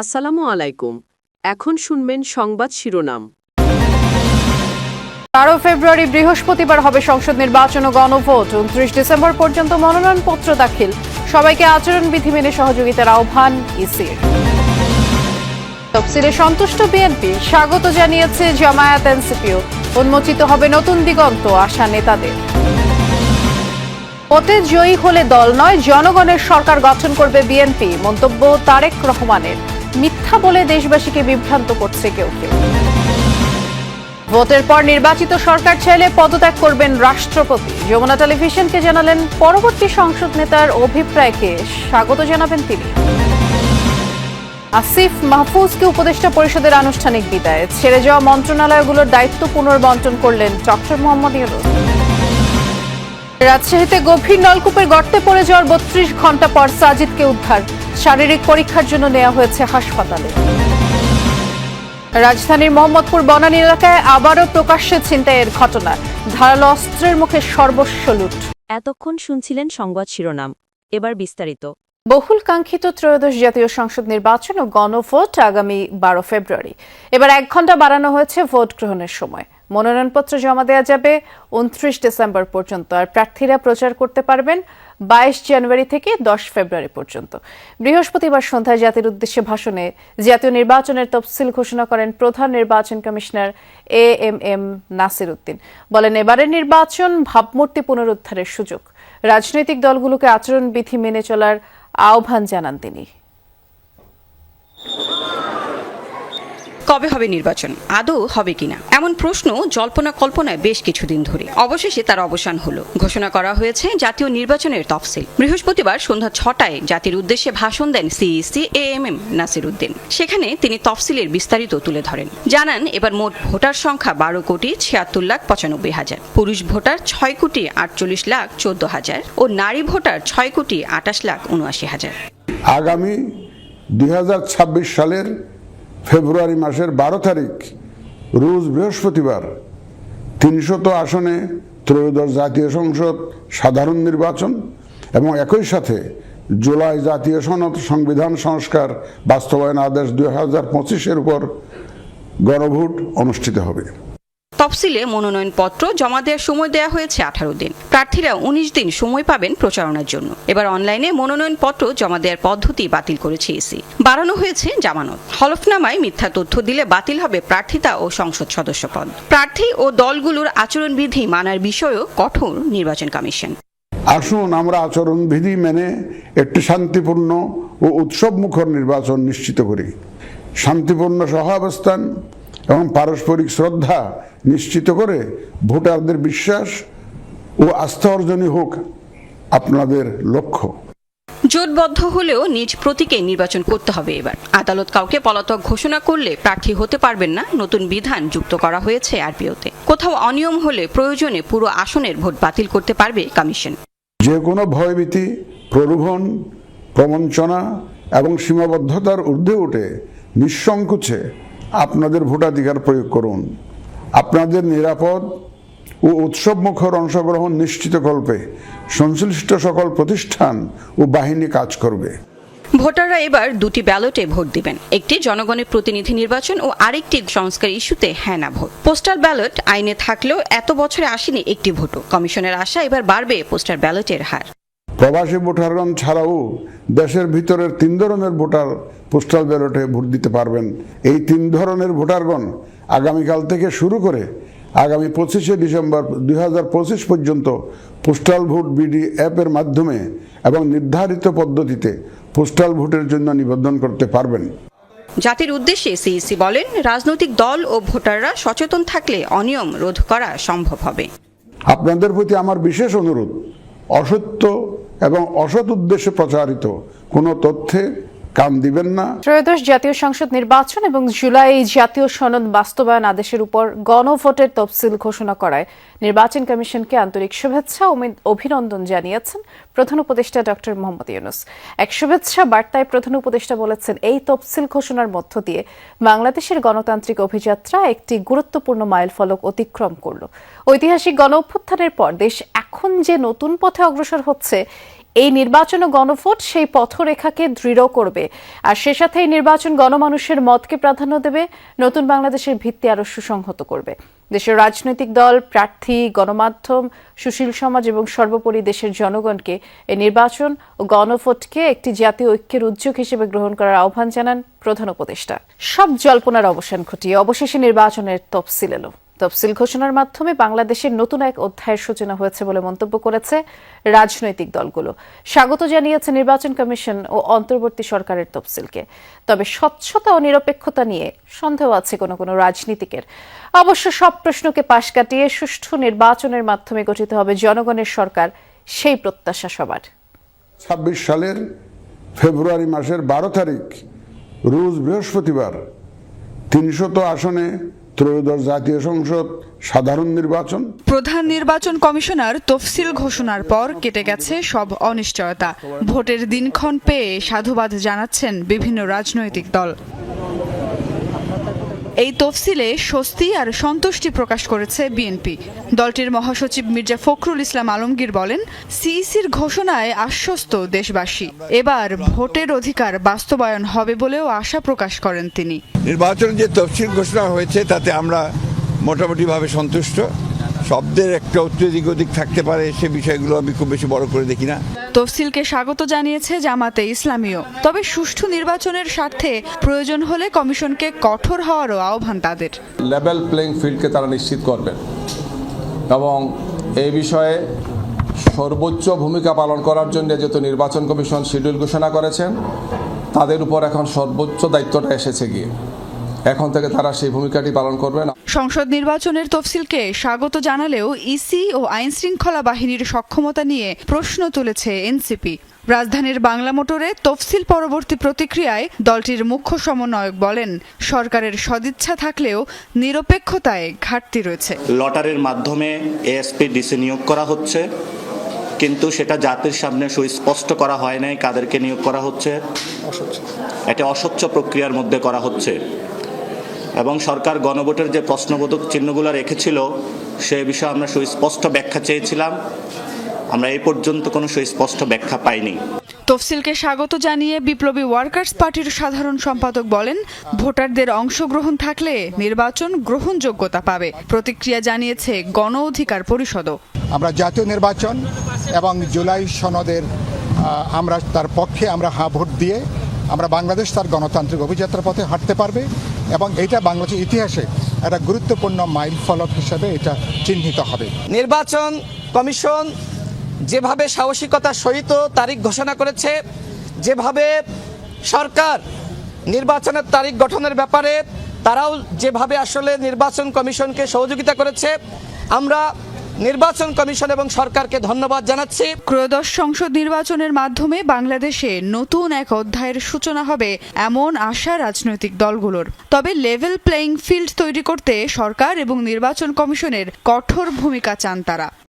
আসসালামু আলাইকুম। এখন শুনবেন সংবাদ শিরোনাম। বারো ফেব্রুয়ারি বৃহস্পতিবার হবে সংসদ নির্বাচন ও গণভোট। উনত্রিশ ডিসেম্বর পর্যন্ত মনোনয়নপত্র দাখিল। সবাইকে আচরণবিধি মেনে সহযোগিতার আহ্বান ইসির। তফসিলে সন্তুষ্ট বিএনপি, স্বাগত জানিয়েছে জামায়াত এনসিপিও। উন্মোচিত হবে নতুন দিগন্ত আশা নেতাদের। ভোটে জয়ী হলে দল নয়, জনগণের সরকার গঠন করবে বিএনপি। মন্তব্য তারেক রহমানের। মিথ্যা বলে দেশবাসীকে বিভ্রান্ত করছে কেউ কেউ। ভোটের পর নির্বাচিত সরকার চাইলে পদত্যাগ করবেন রাষ্ট্রপতি। যমুনা টেলিভিশনকে জানালেন পরবর্তী সংসদ নেতার অভিপ্রায়কে স্বাগত জানাবেন তিনি। আসিফ মাহফুজকে উপদেষ্টা পরিষদের আনুষ্ঠানিক বিদায়। ছেড়ে যাওয়া মন্ত্রণালয়গুলোর দায়িত্ব পুনর্বন্টন করলেন ডক্টর মোহাম্মদ ইউনুস। রাজশাহীতে গভীর নলকূপের গর্তে পড়ে যাওয়ার বত্রিশ ঘণ্টা পর সাজিদকে উদ্ধার। শারীরিক পরীক্ষার জন্য নেওয়া হয়েছে হাসপাতালে। রাজধানীর মোহাম্মদপুর বনানী এলাকায় আবারও প্রকাশ্যে ছিনতাইয়ের ঘটনা। ধারালো অস্ত্রের মুখে সর্বস্ব লুট। এতক্ষণ শুনছিলেন সংবাদ শিরোনাম। এবার বিস্তারিত। বহুল কাঙ্ক্ষিত ত্রয়োদশ জাতীয় সংসদ নির্বাচন ও গণভোট আগামী বারো ফেব্রুয়ারি। এবার এক ঘণ্টা বাড়ানো হয়েছে ভোট গ্রহণের সময়। মনোনয়নপত্র জমা দেওয়া যাবে উনত্রিশ ডিসেম্বর পর্যন্ত। আর প্রার্থীরা প্রচার করতে পারবেন বাইশ জানুয়ারি থেকে দশ ফেব্রুয়ারি পর্যন্ত। বৃহস্পতিবার সন্ধ্যায় জাতির উদ্দেশ্যে ভাষণে জাতীয় নির্বাচনের তফসিল ঘোষণা করেন প্রধান নির্বাচন commissioner A M M Nasir Uddin. বলেন, এবারের নির্বাচন ভাবমূর্তি পুনরুদ্ধারের সুযোগ। রাজনৈতিক দলগুলোকে আচরণবিধি মেনে চলার আহ্বান জানান তিনি। কবে হবে নির্বাচন? আদৌ হবে কিনা? এমন প্রশ্ন জল্পনা কল্পনায় বেশ কিছুদিন ধরে। অবশেষে তার অবসান হলো। ঘোষণা করা হয়েছে জাতীয় নির্বাচনের তফসিল। বৃহস্পতিবার সন্ধ্যা ছটায় জাতির উদ্দেশ্যে ভাষণ দেন CEC A M M Nasir Uddin. সেখানে তিনি তফসিলের বিস্তারিত তুলে ধরেন। জানান, এবার মোট ভোটার সংখ্যা বারো কোটি ছিয়াত্তর লাখ পঁচানব্বই হাজার। পুরুষ ভোটার ছয় কোটি আটচল্লিশ লাখ চোদ্দ হাজার ও নারী ভোটার ছয় কোটি আটাশ লাখ উনআশি হাজার। আগামী দুই সালের ফেব্রুয়ারি মাসের বারো তারিখ, রোজ বৃহস্পতিবার, তিনশত আসনে ত্রয়োদশ জাতীয় সংসদ, সাধারণ নির্বাচন এবং একই সাথে জুলাই জাতীয় সনদ সংবিধান সংস্কার বাস্তবায়ন আদেশ দুই হাজার পঁচিশের উপর গণভোট অনুষ্ঠিত হবে। তফসিলে মনোনয়নপত্র জমা দেওয়ার সময় দেওয়া হয়েছে আঠারো দিন। প্রার্থীরা উনিশ দিন সময় পাবেন প্রচারণার জন্য। এবার অনলাইনে মনোনয়নপত্র জমা দেওয়ার পদ্ধতি বাতিল করেছে ইসি। বাড়ানো হয়েছে জামানত। হলফনামায় মিথ্যা তথ্য দিলে বাতিল হবে প্রার্থিতা ও সংসদ সদস্য পদ প্রার্থী ও দলগুলোর আচরণবিধি মানার বিষয়েও কঠোর নির্বাচন কমিশন। আসুন আমরা আচরণবিধি মেনে একটি শান্তিপূর্ণ ও উৎসবমুখর নির্বাচন নিশ্চিত করি। শান্তিপূর্ণ সহাবস্থান এবং পারস্পরিক শ্রদ্ধা নিশ্চিত করে ভোটারদের বিশ্বাস ও আস্থা অর্জনই হোক আপনাদের লক্ষ্য। জোটবদ্ধ হলেও নিজ প্রতীকে নির্বাচন করতে হবে এবার। আদালত কাউকে পলাতক ঘোষণা করলে প্রার্থী হতে পারবেন না নতুন বিধান যুক্ত করা হয়েছে আরপিওতে কোথাও অনিয়ম হলে প্রয়োজনে পুরো আসনের ভোট বাতিল করতে পারবে কমিশন। যে কোনো ভয়ভীতি প্রলোভন প্রবঞ্চনা এবং সীমাবদ্ধতার ঊর্ধ্বে উঠে নিঃসংকোচে আপনাদের ভোটাধিকার প্রয়োগ করুন। আপনাদের নিরাপদ ও উৎসবমুখর অংশগ্রহণ নিশ্চিত কল্পে সংশ্লিষ্ট সকল প্রতিষ্ঠান ও বাহিনী কাজ করবে। ভোটাররা এবার দুটি ব্যালটে ভোট দিবেন। একটি জনগণের প্রতিনিধি নির্বাচন ও আরেকটি সংস্কার ইস্যুতে হ্যাঁ না ভোট। পোস্টাল ব্যালট আইনে থাকলেও এত বছরে আসেনি একটি ভোটও। কমিশনের আশা এবার বাড়বে পোস্টাল ব্যালটের হার। প্রবাসী ভোটারগণ ছাড়াও দেশের ভিতরের তিন ধরনের ভোটার পোস্টাল ব্যালটে ভোট দিতে পারবেন। এই তিন ধরনের ভোটারগণ আগামীকাল থেকে শুরু করে আগামী পঁচিশে ডিসেম্বর দু হাজার পঁচিশ পর্যন্ত পোস্টাল ভোট বিডি অ্যাপের মাধ্যমে এবং নির্ধারিত পদ্ধতিতে পোস্টাল ভোটের জন্য নিবন্ধন করতে পারবেন। জাতির উদ্দেশ্যে সিইসি বলেন রাজনৈতিক দল ও ভোটাররা সচেতন থাকলে অনিয়ম রোধ করা সম্ভব হবে। আপনাদের প্রতি আমার বিশেষ অনুরোধ অসত্য এবং অসৎ উদ্দেশ্যে প্রচারিত কোনো তথ্যে কান দিবেন না। ত্রয়োদশ জাতীয় সংসদ নির্বাচন এবং জুলাই জাতীয় সনদ বাস্তবায়ন আদেশের উপর গণভোটের তফসিল ঘোষণা করায়। নির্বাচন কমিশনকে আন্তরিক শুভেচ্ছা ও অভিনন্দন জানিয়েছেন প্রধান উপদেষ্টা ডক্টর মোহাম্মদ ইউনুস। এক শুভেচ্ছা বার্তায় প্রধান উপদেষ্টা বলেছেন, এই তফসিল ঘোষণার মধ্য দিয়ে বাংলাদেশের গণতান্ত্রিক অভিযাত্রা একটি গুরুত্বপূর্ণ মাইলফলক অতিক্রম করল। ঐতিহাসিক গণ অভ্যুত্থানের পর দেশ এখন যে নতুন পথে অগ্রসর হচ্ছে এই নির্বাচন ও গণভোট সেই পথরেখাকে দৃঢ় করবে। আর সে সাথে এই নির্বাচন গণমানুষের মতকে প্রাধান্য দেবে, নতুন বাংলাদেশের ভিত্তি আরও সুসংহত করবে। দেশের রাজনৈতিক দল, প্রার্থী, গণমাধ্যম, সুশীল সমাজ এবং সর্বোপরি দেশের জনগণকে এই নির্বাচন ও গণভোটকে একটি জাতীয় ঐক্যের উদ্যোগ হিসেবে গ্রহণ করার আহ্বান জানান প্রধান উপদেষ্টা। সব জল্পনার অবসান ঘটিয়ে অবশেষে নির্বাচনের তফসিল এলো। তফসিল ঘোষণার মাধ্যমে বাংলাদেশের নতুন এক অধ্যায়ের সূচনা হয়েছে বলে মন্তব্য করেছে রাজনৈতিক দলগুলো। স্বাগত জানিয়েছে নির্বাচন কমিশন ও অন্তর্বর্তী সরকারের তফসিলকে। তবে স্বচ্ছতা ও নিরপেক্ষতা নিয়ে সন্দেহ আছে কোনো কোনো রাজনীতিকের। অবশ্য সব প্রশ্নকে পাশ কাটিয়ে সুষ্ঠু নির্বাচনের মাধ্যমে গঠিত হবে জনগণের সরকার, সেই প্রত্যাশা সবার। ছাব্বিশ সালের ফেব্রুয়ারি মাসের বারো তারিখ, রোজ বৃহস্পতিবার, তিনশত আসনে ত্রয়োদশ জাতীয় সংসদ, সাধারণ নির্বাচন। প্রধান নির্বাচন কমিশনার তফসিল ঘোষণার পর কেটে গেছে সব অনিশ্চয়তা। ভোটের দিনক্ষণ পেয়ে সাধুবাদ জানাচ্ছেন বিভিন্ন রাজনৈতিক দল। এই তফসিলে স্বস্তি আর সন্তুষ্টি প্রকাশ করেছে বিএনপি। দলটির মহাসচিব মির্জা ফখরুল ইসলাম আলমগীর বলেন, সিইসির ঘোষণায় আশ্বস্ত দেশবাসী। এবার ভোটের অধিকার বাস্তবায়ন হবে বলেও আশা প্রকাশ করেন তিনি। নির্বাচন যে তফসিল ঘোষণা হয়েছে, তাতে আমরা মোটামুটিভাবে সন্তুষ্ট। শব্দের একটা দিক ওদিক থাকতে পারে সে বিষয়গুলো আমি খুব বেশি বড় করে দেখি না। তফসিলকে স্বাগত জানিয়েছে জামাতে ইসলামীও। তবে সুষ্ঠু নির্বাচনের স্বার্থে প্রয়োজন হলে কমিশনকে কঠোর হওয়ারও আহ্বান তাদের। লেভেল প্লেইং ফিল্ডকে তারা নিশ্চিত করবেন এবং এই বিষয়ে সর্বোচ্চ ভূমিকা পালন করার জন্য যেহেতু নির্বাচন কমিশন শিডিউল ঘোষণা করেছেন তাদের উপর এখন সর্বোচ্চ দায়িত্বটা এসেছে গিয়ে। এখন থেকে তারা সেই ভূমিকাটি পালন করবেন। সংসদ নির্বাচনের তফসিলকে স্বাগত জানালেও ইসি ও আইন শৃঙ্খলা বাহিনীর সক্ষমতা নিয়ে প্রশ্ন তুলেছে এনসিপি। রাজধানীর বাংলা মোটরে তফসিল পরবর্তী প্রতিক্রিয়ায় দলটির মুখ্য সমন্বয়ক বলেন সরকারের সদিচ্ছা থাকলেও নিরপেক্ষতায় ঘাটতি রয়েছে। লটারির মাধ্যমে এএসপি ডিসি নিয়োগ করা হচ্ছে কিন্তু সেটা জাতির সামনে সুস্পষ্ট করা হয় নাই কাদেরকে নিয়োগ করা হচ্ছে। এটা অস্বচ্ছ প্রক্রিয়ার মধ্যে করা হচ্ছে। এবং সরকার গণভোটের যে প্রশ্নবোধক চিহ্নগুলো রেখেছিল সে বিষয়ে আমরা সুস্পষ্ট ব্যাখ্যা চেয়েছিলাম। আমরা এই পর্যন্ত কোনো সুস্পষ্ট ব্যাখ্যা পাইনি। তফসিলকে স্বাগত জানিয়ে বিপ্লবী ওয়ার্কার্স পার্টির সাধারণ সম্পাদক বলেন ভোটারদের অংশগ্রহণ থাকলে নির্বাচন গ্রহণযোগ্যতা পাবে। প্রতিক্রিয়া জানিয়েছে গণ অধিকার পরিষদও। আমরা জাতীয় নির্বাচন এবং জুলাই সনদের আমরা তার পক্ষে আমরা হা ভোট দিয়ে আমরা বাংলাদেশ তার গণতান্ত্রিক অভিযাত্রার পথে হাঁটতে পারবে। এবং এটা বাংলাদেশের ইতিহাসে একটা গুরুত্বপূর্ণ মাইল ফলক হিসাবে এটা চিহ্নিত হবে। নির্বাচন কমিশন যেভাবে সাহসিকতার সহিত তারিখ ঘোষণা করেছে, যেভাবে সরকার নির্বাচনের তারিখ গঠনের ব্যাপারে, তারাও যেভাবে আসলে নির্বাচন কমিশনকে সহযোগিতা করেছে, আমরা নির্বাচন কমিশন এবং সরকারকে ধন্যবাদ জানাচ্ছি। ত্রয়োদশ সংসদ নির্বাচনের মাধ্যমে বাংলাদেশে নতুন এক অধ্যায়ের সূচনা হবে এমন আশা রাজনৈতিক দলগুলোর। তবে লেভেল প্লেইং ফিল্ড তৈরি করতে সরকার এবং নির্বাচন কমিশনের কঠোর ভূমিকা চান তারা।